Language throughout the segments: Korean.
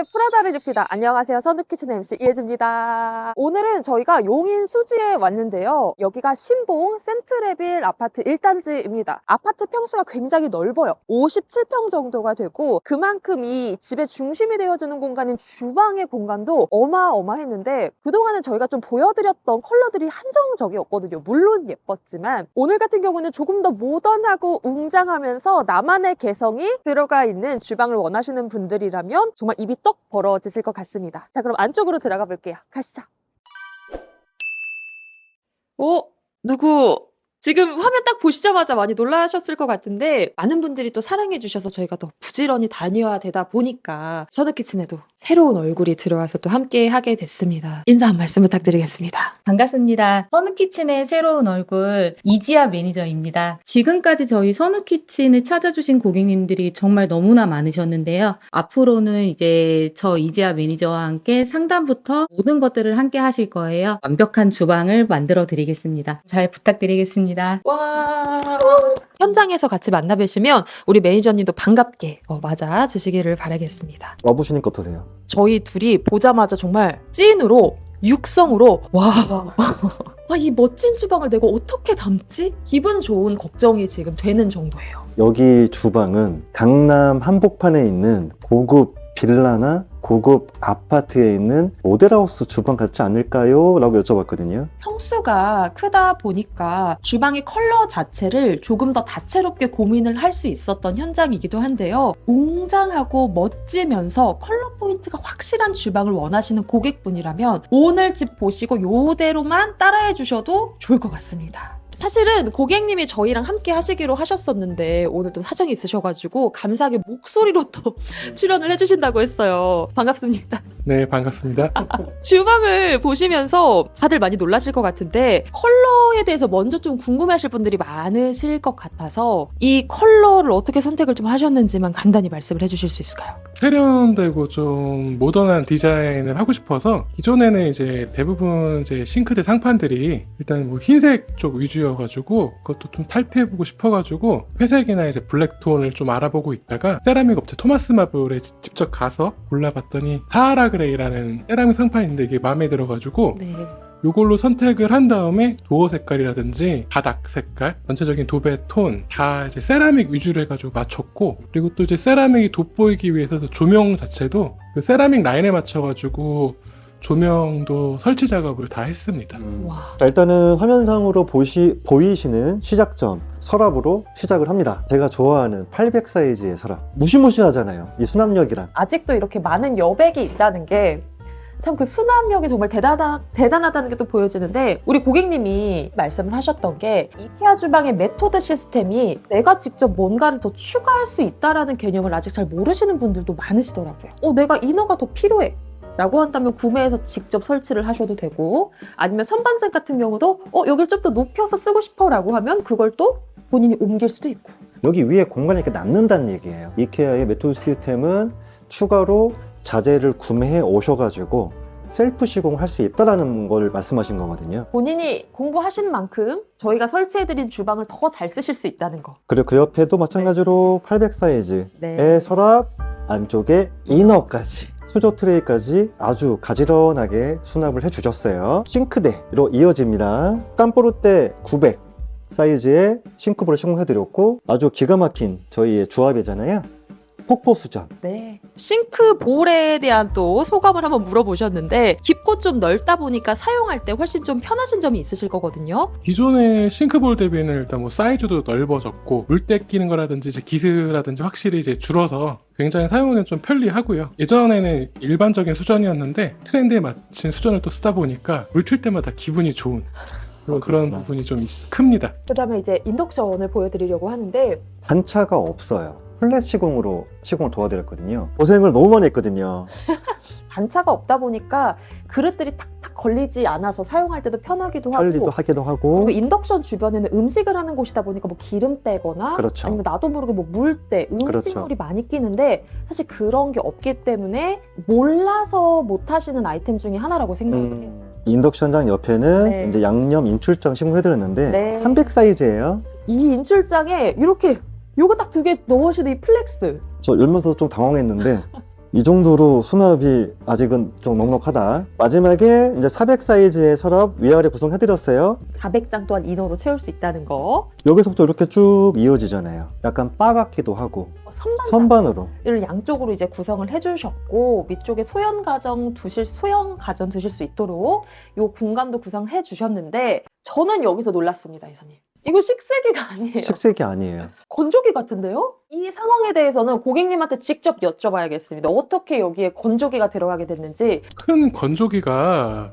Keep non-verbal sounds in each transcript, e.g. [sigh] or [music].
네, 프라다를 입히다. 안녕하세요. 선우키친 MC 이혜주입니다. 오늘은 저희가 용인 수지에 왔는데요. 여기가 신봉 센트레빌 아파트 1단지입니다. 아파트 평수가 굉장히 넓어요. 57평 정도가 되고 그만큼 이 집의 중심이 되어주는 공간인 주방의 공간도 어마어마했는데 그동안은 저희가 좀 보여드렸던 컬러들이 한정적이었거든요. 물론 예뻤지만 오늘 같은 경우는 조금 더 모던하고 웅장하면서 나만의 개성이 들어가 있는 주방을 원하시는 분들이라면 정말 입이 떡 벌어지실 것 같습니다. 자, 그럼 안쪽으로 들어가 볼게요. 가시죠. 오, 누구? 지금 화면 딱 보시자마자 많이 놀라셨을 것 같은데 많은 분들이 또 사랑해 주셔서 저희가 더 부지런히 다녀야 되다 보니까 선우키친에도 새로운 얼굴이 들어와서 또 함께 하게 됐습니다. 인사 한 말씀 부탁드리겠습니다. 반갑습니다. 선우키친의 새로운 얼굴 이지아 매니저입니다. 지금까지 저희 선우키친을 찾아주신 고객님들이 정말 너무나 많으셨는데요. 앞으로는 이제 저 이지아 매니저와 함께 상담부터 모든 것들을 함께 하실 거예요. 완벽한 주방을 만들어 드리겠습니다. 잘 부탁드리겠습니다. 와 현장에서 같이 만나 뵈시면 우리 매니저님도 반갑게 어, 맞아 주시기를 바라겠습니다. 와보시니까 어떠세요? 저희 둘이 보자마자 정말 찐으로 육성으로 와. [laughs] 아, 이 멋진 주방을 내가 어떻게 담지? 기분 좋은 걱정이 지금 되는 정도예요. 여기 주방은 강남 한복판에 있는 고급 빌라나 고급 아파트에 있는 모델하우스 주방 같지 않을까요? 라고 여쭤봤거든요. 평수가 크다 보니까 주방의 컬러 자체를 조금 더 다채롭게 고민을 할 수 있었던 현장이기도 한데요. 웅장하고 멋지면서 컬러 포인트가 확실한 주방을 원하시는 고객분이라면 오늘 집 보시고 이대로만 따라해 주셔도 좋을 것 같습니다. 사실은 고객님이 저희랑 함께 하시기로 하셨었는데 오늘 또 사정이 있으셔가지고 감사하게 목소리로 또 출연을 해주신다고 했어요. 반갑습니다. 네, 반갑습니다. [laughs] 주방을 보시면서 다들 많이 놀라실 것 같은데 컬러에 대해서 먼저 좀 궁금해하실 분들이 많으실 것 같아서 이 컬러를 어떻게 선택을 좀 하셨는지만 간단히 말씀을 해주실 수 있을까요? 세련되고 좀 모던한 디자인을 하고 싶어서 기존에는 이제 대부분 이제 싱크대 상판들이 일단 뭐 흰색 쪽 위주여가지고 그것도 좀 탈피해보고 싶어가지고 회색이나 이제 블랙톤을 좀 알아보고 있다가 세라믹 업체 토마스 마블에 지- 직접 가서 골라봤더니 사하라 그레이라는 세라믹 상판인데 이게 마음에 들어가지고 네. 요걸로 선택을 한 다음에 도어 색깔이라든지 바닥 색깔, 전체적인 도배 톤 다 이제 세라믹 위주로 해가지고 맞췄고 그리고 또 이제 세라믹이 돋보이기 위해서 조명 자체도 그 세라믹 라인에 맞춰가지고 조명도 설치 작업을 다 했습니다. 와. 자, 일단은 화면상으로 보시, 보이시는 시작점 서랍으로 시작을 합니다. 제가 좋아하는 800 사이즈의 서랍. 무시무시하잖아요. 이 수납력이랑. 아직도 이렇게 많은 여백이 있다는 게 참 그 수납력이 정말 대단하, 대단하다는 게 또 보여지는데 우리 고객님이 말씀을 하셨던 게 이케아 주방의 메토드 시스템이 내가 직접 뭔가를 더 추가할 수 있다라는 개념을 아직 잘 모르시는 분들도 많으시더라고요. 어, 내가 이너가 더 필요해. 라고 한다면 구매해서 직접 설치를 하셔도 되고 아니면 선반장 같은 경우도 어 여길 좀 더 높여서 쓰고 싶어 라고 하면 그걸 또 본인이 옮길 수도 있고 여기 위에 공간이 이렇게 남는다는 얘기예요. 이케아의 메토드 시스템은 추가로 자재를 구매해 오셔가지고 셀프 시공할 수 있다라는 걸 말씀하신 거거든요. 본인이 공부하신 만큼 저희가 설치해드린 주방을 더 잘 쓰실 수 있다는 거. 그리고 그 옆에도 마찬가지로 800 사이즈의 네. 서랍 안쪽에 이너까지 수조 트레이까지 아주 가지런하게 수납을 해주셨어요. 싱크대로 이어집니다. 깜뽀르떼 900 사이즈의 싱크볼을 시공해드렸고 아주 기가 막힌 저희의 조합이잖아요. 폭포 수전. 네. 싱크 볼에 대한 또 소감을 한번 물어보셨는데 깊고 좀 넓다 보니까 사용할 때 훨씬 좀 편하신 점이 있으실 거거든요. 기존의 싱크볼 대비는 일단 뭐 사이즈도 넓어졌고 물때 끼는 거라든지 이제 기스라든지 확실히 이제 줄어서 굉장히 사용은 좀 편리하고요. 예전에는 일반적인 수전이었는데 트렌드에 맞춘 수전을 또 쓰다 보니까 물 튈 때마다 기분이 좋은 그런, 아, 그런. 부분이 좀 큽니다. 그다음에 이제 인덕션을 보여드리려고 하는데 단차가 없어요. 플랫 시공으로 시공을 도와드렸거든요. 고생을 너무 많이 했거든요. [laughs] 단차가 없다 보니까 그릇들이 탁탁 걸리지 않아서 사용할 때도 편하기도 하고 편리도 하기도 하고 그리고 인덕션 주변에는 음식을 하는 곳이다 보니까 뭐 기름 떼거나 그렇죠. 아니면 나도 모르게 뭐 물때 음식물이 많이 끼는데 사실 그런 게 없기 때문에 몰라서 못 하시는 아이템 중에 하나라고 생각을 해요. 음, 인덕션장 옆에는 네. 이제 양념 인출장 시공해드렸는데 네. 300 사이즈예요. 이 인출장에 이렇게 요거 딱 두 개 넣으시는 이 플렉스 저 열면서 좀 당황했는데 [laughs] 이 정도로 수납이 아직은 좀 넉넉하다. 마지막에 이제 400 사이즈의 서랍 위아래 구성해드렸어요. 400장 또한 인어로 채울 수 있다는 거. 여기서부터 이렇게 쭉 이어지잖아요. 약간 바 같기도 하고 선반장. 선반으로. 를 양쪽으로 이제 구성을 해주셨고 밑쪽에 소형 가정 두실 소형 가전 두실 수 있도록 요 공간도 구성해 주셨는데 저는 여기서 놀랐습니다, 이사님. 이거 식세기가 아니에요. 식색이 아니에요. 건조기 같은데요? 이 상황에 대해서는 고객님한테 직접 여쭤봐야겠습니다. 어떻게 여기에 건조기가 들어가게 됐는지 큰 건조기가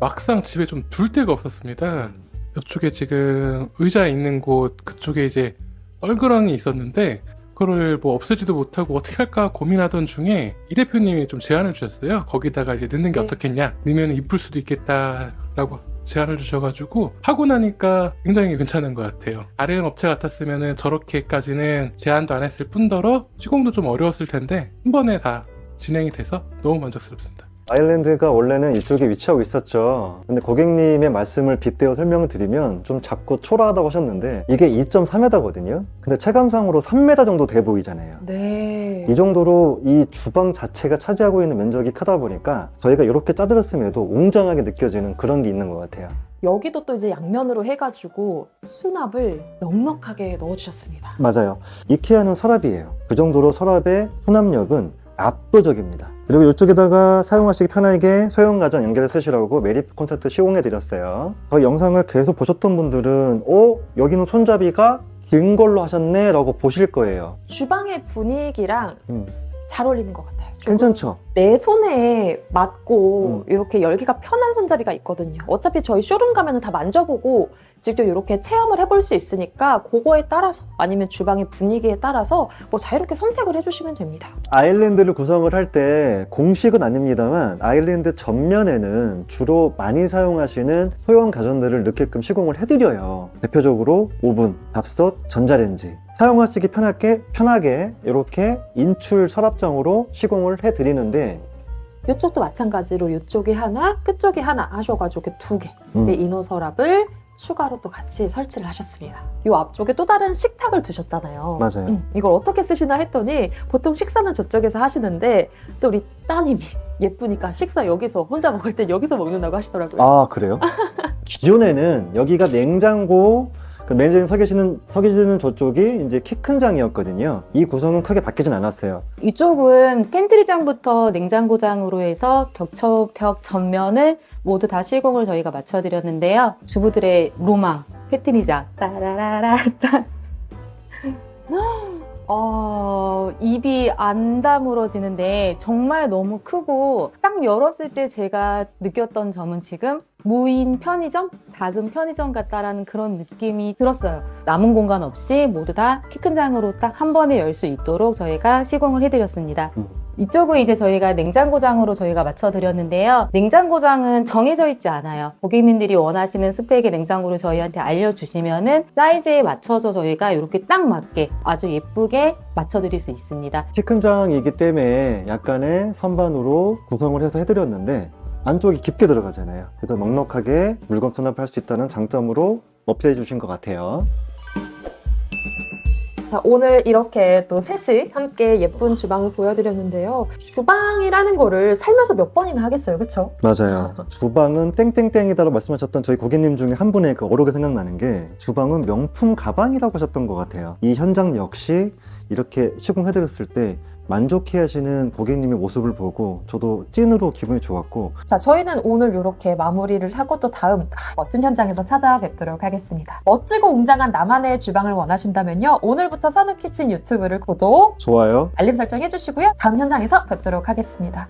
막상 집에 좀 둘 데가 없었습니다. 이쪽에 지금 의자 있는 곳 그쪽에 이제 뻘그랑이 있었는데 그거를 뭐 없애지도 못하고 어떻게 할까 고민하던 중에 이 대표님이 좀 제안을 주셨어요. 거기다가 이제 넣는 게 네. 어떻겠냐? 넣으면 이쁠 수도 있겠다라고 제안을 주셔가지고 하고 나니까 굉장히 괜찮은 것 같아요. 다른 업체 같았으면은 저렇게까지는 제안도 안 했을 뿐더러 시공도 좀 어려웠을 텐데 한 번에 다 진행이 돼서 너무 만족스럽습니다. 아일랜드가 원래는 이쪽에 위치하고 있었죠. 근데 고객님의 말씀을 빗대어 설명을 드리면 좀 작고 초라하다고 하셨는데 이게 2.3m거든요. 근데 체감상으로 3m 정도 돼 보이잖아요. 네. 이 정도로 이 주방 자체가 차지하고 있는 면적이 크다 보니까 저희가 이렇게 짜들었음에도 웅장하게 느껴지는 그런 게 있는 것 같아요. 여기도 또 이제 양면으로 해가지고 수납을 넉넉하게 넣어주셨습니다. 맞아요. 이케아는 서랍이에요. 그 정도로 서랍의 수납력은 압도적입니다. 그리고 이쪽에다가 사용하시기 편하게 소형 가전 연결해 쓰시라고 메리프 콘센트 시공해 드렸어요. 저 영상을 계속 보셨던 분들은 어? 여기는 손잡이가 긴 걸로 하셨네 라고 보실 거예요. 주방의 분위기랑 음, 잘 어울리는 것 같아요. 괜찮죠? 내 손에 맞고 음. 이렇게 열기가 편한 손잡이가 있거든요. 어차피 저희 쇼룸 가면 다 만져보고 직접 이렇게 체험을 해볼 수 있으니까 그거에 따라서 아니면 주방의 분위기에 따라서 뭐 자유롭게 선택을 해주시면 됩니다. 아일랜드를 구성을 할 때 공식은 아닙니다만 아일랜드 전면에는 주로 많이 사용하시는 소형 가전들을 넣게끔 시공을 해드려요. 대표적으로 오븐, 밥솥, 전자레인지 사용하시기 편하게 편하게 이렇게 인출 서랍장으로 시공을 해드리는데 이쪽도 마찬가지로 이쪽에 하나, 끝쪽에 하나 하셔가지고 이렇게 두 개. 음, 네, 이너 서랍을 추가로 또 같이 설치를 하셨습니다. 이 앞쪽에 또 다른 식탁을 두셨잖아요. 맞아요. 음, 이걸 어떻게 쓰시나 했더니 보통 식사는 저쪽에서 하시는데 또 우리 따님이 예쁘니까 식사 여기서 혼자 먹을 땐 여기서 먹는다고 하시더라고요. 아 그래요? 기존에는 여기가 냉장고 그 매니저님 서 계시는 서 계시는 저쪽이 이제 키 큰 장이었거든요. 이 구성은 크게 바뀌진 않았어요. 이쪽은 팬트리장부터 냉장고장으로 해서 격처벽 전면을 모두 다 시공을 저희가 맞춰드렸는데요. 주부들의 로망, 팬트리장. 따라라라. [laughs] 어, 입이 안 다물어지는데 정말 너무 크고 딱 열었을 때 제가 느꼈던 점은 지금 무인 편의점? 작은 편의점 같다라는 그런 느낌이 들었어요. 남은 공간 없이 모두 다 키 큰 장으로 딱 한 번에 열 수 있도록 저희가 시공을 해드렸습니다. 음. 이쪽은 이제 저희가 냉장고장으로 저희가 맞춰드렸는데요. 냉장고장은 정해져 있지 않아요. 고객님들이 원하시는 스펙의 냉장고를 저희한테 알려주시면은 사이즈에 맞춰서 저희가 이렇게 딱 맞게 아주 예쁘게 맞춰드릴 수 있습니다. 키 큰 장이기 때문에 약간의 선반으로 구성을 해서 해드렸는데 안쪽이 깊게 들어가잖아요. 그래서 넉넉하게 물건 수납할 수 있다는 장점으로 어필해 주신 것 같아요. 자, 오늘 이렇게 또 셋이 함께 예쁜 주방을 보여드렸는데요. 주방이라는 거를 살면서 몇 번이나 하겠어요, 그쵸? 맞아요. 주방은 땡땡땡이다라고 말씀하셨던 저희 고객님 중에 한 분의 그 어록이 생각나는 게 주방은 명품 가방이라고 하셨던 것 같아요. 이 현장 역시 이렇게 시공해드렸을 때 만족해 하시는 고객님의 모습을 보고 저도 찐으로 기분이 좋았고 자, 저희는 오늘 이렇게 마무리를 하고 또 다음 아, 멋진 현장에서 찾아뵙도록 하겠습니다. 멋지고 웅장한 나만의 주방을 원하신다면요. 오늘부터 선우키친 유튜브를 구독, 좋아요. 알림 설정 해주시고요. 다음 현장에서 뵙도록 하겠습니다.